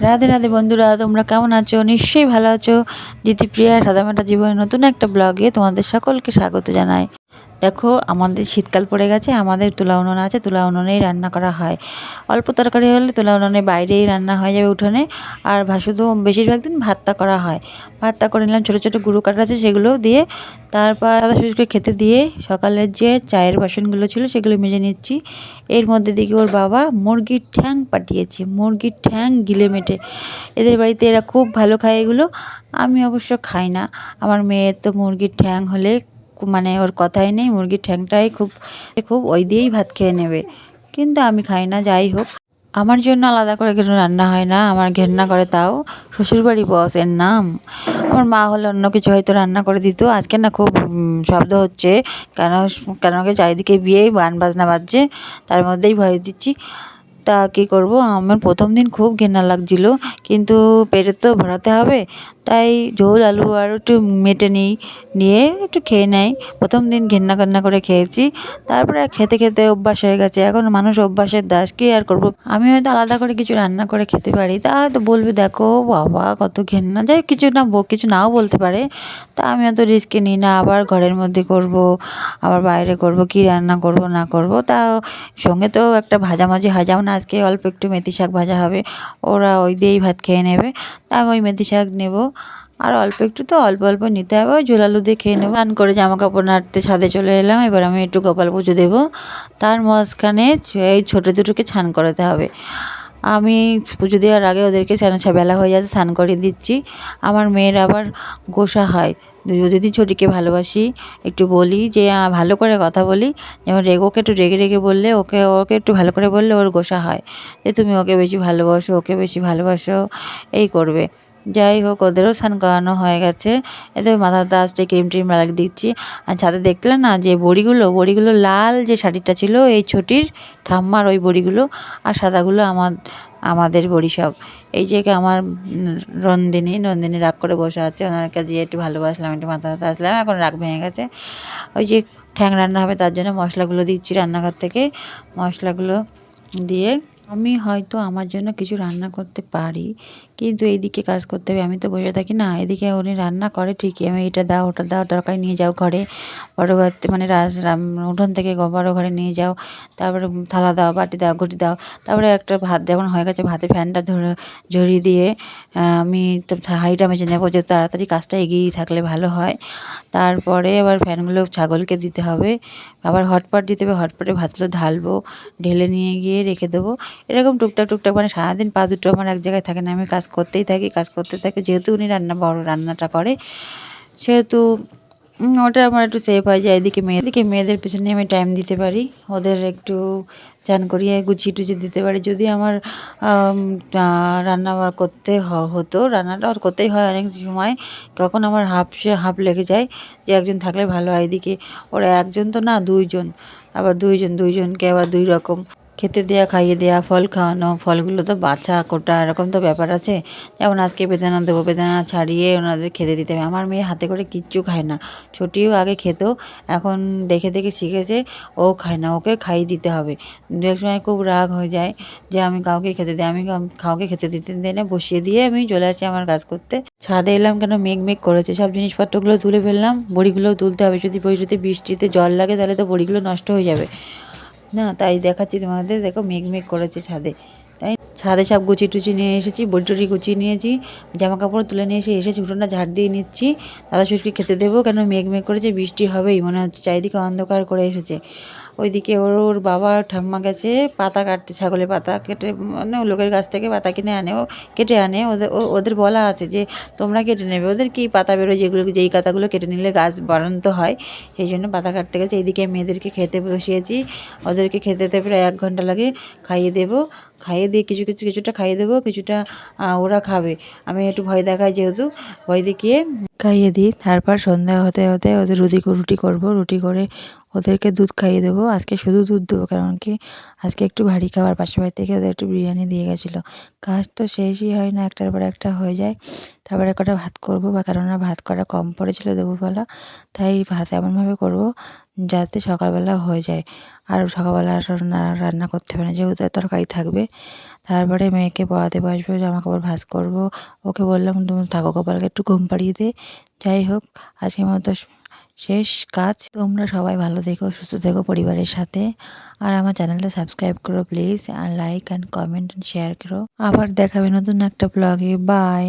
রাধে রাধে বন্ধুরা, তোমরা কেমন আছো? নিশ্চয়ই ভালো আছো। দিতিপ্রিয়া সাদামাটা জীবনের নতুন একটা ব্লগে তোমাদের সকলকে স্বাগত জানাই। দেখো, আমাদের শীতকাল পড়ে গেছে, আমাদের তুলা উনুন আছে, তুলা উনুনেই রান্না করা হয়। অল্প তরকারি হলে তুলা উনুনে বাইরেই রান্না হয়ে যাবে উঠোনে, আর শুধু বেশিরভাগ দিন ভাতটা করা হয়। ভাতটা করে নিলাম, ছোটো ছোটো গুঁড়ো কাটা আছে সেগুলো দিয়ে, তারপর দাদা শ্বশুরকে খেতে দিয়ে, সকালের যে চায়ের বাসনগুলো ছিল সেগুলো মেজে নিচ্ছি। এর মধ্যে দেখি ওর বাবা মুরগির ঠ্যাং পাঠিয়েছে, মুরগির ঠ্যাং গিলে মেটে। এদের বাড়িতে এরা খুব ভালো খায় এগুলো, আমি অবশ্য খাই না। আমার মেয়ের তো মুরগির ঠ্যাং হলে মানে ওর কথাই নেই, মুরগির ঠ্যাংটাই খুব খুব ওই দিয়েই ভাত খেয়ে নেবে। কিন্তু আমি খাই না, যাই হোক। আমার জন্য আলাদা করে কিছু রান্না হয় না, আমার ঘেন্না করে তাও। শ্বশুরবাড়ি বস এর নাম। আমার মা হলে অন্য কিছু হয়তো রান্না করে দিত। আজকে না খুব শব্দ হচ্ছে। কেন কেন চারিদিকে বিয়ে বান বাজনা বাজছে, তার মধ্যেই ভয় দিচ্ছি। তা কী করব? আমার প্রথম দিন খুব ঘেন্না লাগছিল, কিন্তু পেটে তো ভরাতে হবে, তাই ঝোল, আলু আর একটু মেটে নিই, নিয়ে একটু খেয়ে নেই। প্রথম দিন ঘেন্না ঘেন্না করে খেয়েছি, তারপরে খেতে খেতে অভ্যাস হয়ে গেছে, এখন মানুষ অভ্যাসের দাস, কি আর করব? আমি হয়তো আলাদা করে কিছু রান্না করে খেতে পারি, তা হয়তো বলবে, দেখো বাবা, কত ঘেন্না। যাই কিছু না কিছু নাও বলতে পারে, তা আমি অত রিস্কে নিই না, আবার ঘরের মধ্যে করব, আবার বাইরে করব, কি রান্না করব, না করব, তা সঙ্গে তো একটা ভাজামাজি হাজাও না। আজকে অল্প একটু মেথি শাক ভাজা হবে। ওরা ওই দিয়েই ভাত খেয়ে নেবে। তা ওই মেথি শাক নেব। আর অল্প একটু তো অল্প অল্প নিতে হবে। ওই ঝোল আলু দিয়ে খেয়ে নেব। স্নান করে জামা কাপড় নাড়তে ছাদে চলে এলাম। এবার আমি একটু কপাল পুজো দেবো। তার মাঝখানে এই ছোটো দুটোকে ছান করাতে হবে। আমি পুজো দেওয়ার আগে ওদেরকে স্নান বেলা হয়ে যাচ্ছে স্নান করিয়ে দিচ্ছি। আমার মেয়ের আবার গোসা হয়। যদি ছোটিকে ভালোবাসি, একটু বলি যে ভালো করে কথা বলি। যেমন রেগে, ওকে একটু রেগে রেগে বললে, ওকে ওকে একটু ভালো করে বললে ওর গোসা হয়। যে, তুমি ওকে বেশি ভালোবাসো, ওকে বেশি ভালোবাসো। এই করবে। যাই হোক ওদেরও স্নান করানো হয়ে গেছে। এতে মাথাতে আসছে ক্রিম ট্রিম লাগিয়ে দিচ্ছি। আর ছাদে দেখলে না যে বড়িগুলো বড়িগুলো লাল যে শাড়িটা ছিল এই ছোটির ঠাম্মার ওই বড়িগুলো আর সাদাগুলো আমার আমাদের বড়ি সব। এই যে আমার উম, রন্দিনী নন্দিনী রাগ করে বসে আছে। ওনাকে দিয়ে একটু ভালোবাসলাম একটু মাথা ব্যথা আসলাম এখন রাগ ভেঙে গেছে। ওই যে ঠ্যাং রান্না হবে তার জন্য মশলাগুলো দিচ্ছি রান্নাঘর থেকে। মশলাগুলো দিয়ে আমি হয়তো আমার জন্য কিছু রান্না করতে পারি, কিন্তু এইদিকে কাজ করতে হবে। আমি তো বসে থাকি না, এদিকে উনি রান্না করে ঠিকই। আমি এটা দাও, ওটা দাও, তরকারি নিয়ে যাও ঘরে। বড় ঘর মানে উঠোন থেকে বড় ঘরে নিয়ে যাও। তারপরে থালা দাও, বাটি দাও, ঘটি দাও। তারপরে একটা ভাত যখন হয়ে গেছে ভাতে ফ্যানটা ধরে, ঝরিয়ে দিয়ে আমি তো হাঁড়িটা মেজে নেব, যে তাড়াতাড়ি কাজটা এগিয়ে থাকলে ভালো হয়। তারপরে আবার ফ্যানগুলো ছাগলকে দিতে হবে। আবার হটপট দিতে হবে, হটপটে ভাতগুলো ঢালবো, ঢেলে নিয়ে গিয়ে রেখে দেবো। এরকম টুকটাক টুকটাক মানে সারাদিন পা দুটো আমার এক জায়গায় থাকে না আমি কাজ করতেই থাকি কাজ করতে থাকি। যেহেতু উনি রান্না বড় রান্নাটা করে সেহেতু ওটা আমার একটু সেফ হয় যে এদিকে মেয়ে এদিকে মেয়েদের পিছনে আমি টাইম দিতে পারি ওদের একটু চান করিয়ে গুছিয়ে টুচিয়ে দিতে পারি। যদি আমার আম, রান্না করতে হতো রান্নাটা আর করতেই হয় অনেক সময় কখন আমার হাফ সে হাফ লেগে যায় যে একজন থাকলে ভালো হয়। এদিকে ওরা একজন তো না দুইজন আবার দুইজন দুইজনকে আবার দুই রকম। খেতে দেওয়া খাইয়ে দেওয়া ফল খাওয়ানো, ফলগুলো তো বাছা, কোটা, এরকম তো ব্যাপার আছে। যেমন আজকে বেদানা দেবো, বেদানা ছাড়িয়ে ওনাদের খেতে দিতে হবে। আমার মেয়ে হাতে করে কিচ্ছু খায় না। ছোটিও আগে খেত, এখন দেখে দেখে শিখেছে, ও খায় না, ওকে খাইয়ে দিতে হবে। দু এক সময় খুব রাগ হয়ে যায় যে আমি কাউকে খেতে দিই, আমি কাউ- কাউকে খেতে দিতে দিই না, বসিয়ে দিয়ে আমি চলে আসি আমার কাজ করতে। ছাদে এলাম কেন, মেঘ মেঘ করেছে, সব জিনিসপত্রগুলো তুলে ফেললাম, বড়িগুলোও তুলতে হবে। যদি যদি বৃষ্টিতে জল লাগে, তাহলে তো বড়িগুলো নষ্ট হয়ে যাবে। না, তাই দেখাচ্ছি তোমাদের। দেখো, মেঘ মেঘ করেছে ছাদে। তাই ছাদে সব গুছি টুচি নিয়ে এসেছি বড়ি গুছিয়ে নিয়েছি জামা কাপড় তুলে নিয়ে এসে এসেছি, উঠোনটা ঝাড় দিয়ে নিচ্ছি। দাদা শ্বশুরকে খেতে দেবো, কেন মেঘ মেঘ করেছে, বৃষ্টি হবেই, মনে হচ্ছে চারিদিকে অন্ধকার করে এসেছে। ওইদিকে ওর ওর বাবা ঠাম্মা গেছে, পাতা কাটতে, ছাগলের পাতা কেটে মানে লোকের কাছ থেকে পাতা কিনে আনে, ও কেটে আনে। ওদের ওদের বলা আছে যে, তোমরা কেটে নেবে। ওদের কি পাতা বেরোয় যেগুলো, যেই পাতাগুলো কেটে নিলে গাছ বাড়ন্ত হয়, সেই জন্য পাতা কাটতে গেছে। এইদিকে মেয়েদেরকে খেতে বসিয়েছি। ওদেরকে খেতে দিতে প্রায় এক ঘণ্টা লাগে। খাইয়ে দেবো, খাইয়ে দিয়ে কিছু কিছু, কিছুটা খাইয়ে দেবো, কিছুটা ওরা খাবে। আমি একটু ভয় দেখাই যেহেতু, ভয় দেখিয়ে খাইয়ে দিই। তারপর সন্ধ্যা হতে হতে ওদের রুটি রুটি করব। রুটি করে ওদেরকে দুধ খাইয়ে দেবো। আজকে শুধু দুধ দেবো, কারণ কি আজকে একটু ভারী খাবার, পাশের বাড়ি থেকে ওদের একটু বিরিয়ানি দিয়ে গেছিল। কাজ তো শেষই হয় না, একটার পর একটা হয়ে যায়। তারপরে কটা ভাত করব বা, কেননা ভাত করা কম পড়েছিল দুপুরবেলা, তাই ভাত এমনভাবে করব যাতে সকালবেলা হয়ে যায়। আর সকালবেলা রান্না রান্না করতে হবে না, যেহেতু তরকারি থাকবে। তারপরে মেয়েকে পড়াতে বসবো জামা কাপড় ভাজ করব। ওকে বললাম, তুমি থাকো গোপালকে একটু ঘুম পাড়িয়ে দে। যাই হোক, আজকের মতো শেষ কাজ। তোমরা সবাই ভালো থেকো, সুস্থ থেকো পরিবারের সাথে। আর আমার চ্যানেলটা সাবস্ক্রাইব করো please, R like and comment and share করো। আবার দেখাবে নতুন একটা ব্লগে বাই